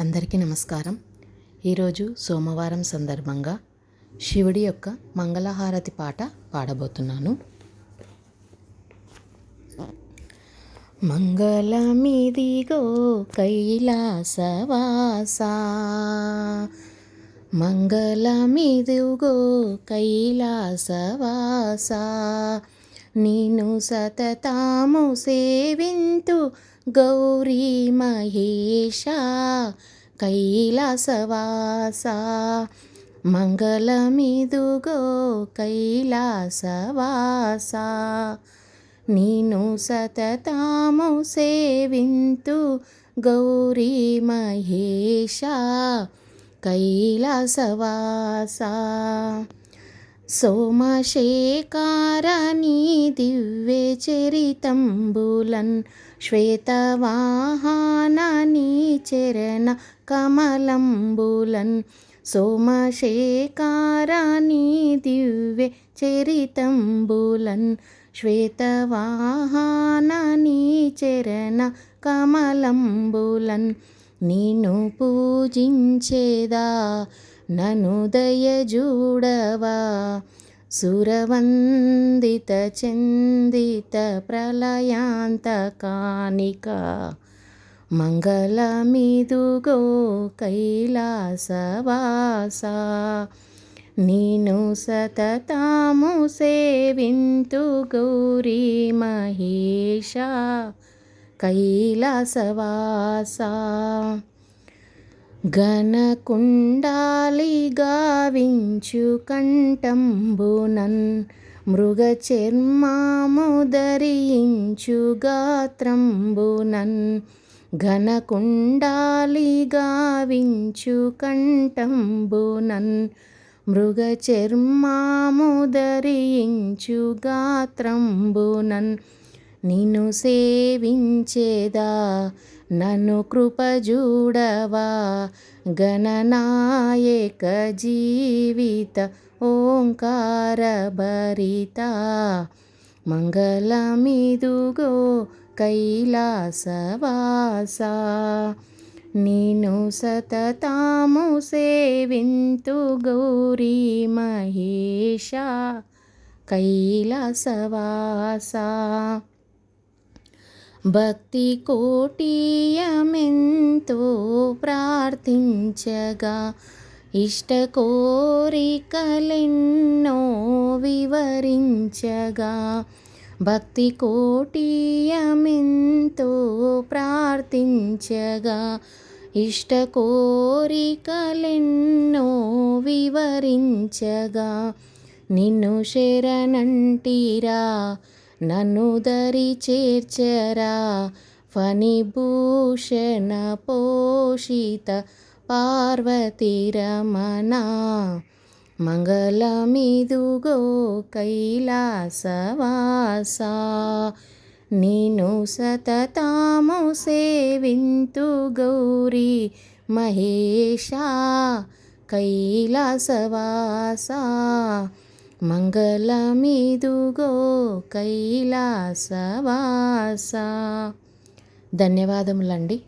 అందరికీ నమస్కారం. ఈరోజు సోమవారం సందర్భంగా శివుడి యొక్క మంగళహారతి పాట పాడబోతున్నాను. మంగళమిదిగో కైలాసవాసా మంగళమిదిగో కైలాసవాసా నేను సతతాము సేవింతు గౌరీ మహేష కైలాసవాస. మంగళమిదుగో కైలాసవాస. నేను సతతాము సేవింతు గౌరీ మహేష కైలాసవాస. సోమశేఖర నీ దివ్య చరితంబులన్ శ్వేతవాహన నీ చరణ కమలంబులన్ సోమశేఖర నీ దివ్య చరితంబులన్ శ్వేతవాహన నీ చరణ కమలంబులన్ నిన్ను పూజించేదా నను దయజూడవా సురవందిత చందిత ప్రళయాంతకానిక మంగళమిదుగో కైలాసవాస. నీను సతతాము సేవింతు గౌరీ మహేష. కైలాసవాస. గణకుండాలి గావించు కంఠంబునన్ మృగ చర్మాము గాత్రంబునన్ ఘనకుండాలి గావించు కంఠంబునన్ మృగ చర్మాము గాత్రంబునన్ నిన్ను సేవించేదా నన్ను కృపజూడవా గణనాయక జీవిత ఓంకార భరిత. మంగళమిదుగో కైలాసవాస నిను సతతాము సేవింతు గౌరీ మహేష కైలాసవాస భక్తి కోటియమెంతో ప్రార్థించగా ఇష్ట కోరికలెన్నో వివరించగా భక్తి కోటియమెంతో ప్రార్థించగా ఇష్ట కోరికలెన్నో వివరించగా నిన్ను శరణంటిరా నన్ను దరి చేర్చరా ఫణిభూషణ పోషిత పార్వతిరమణ మంగళమిదుగో కైలాసవాస నేను సతతాము సేవింతు గౌరీ మహేష కైలాసవాసా మంగళమిదుగో కైలాసవాస. ధన్యవాదములండి.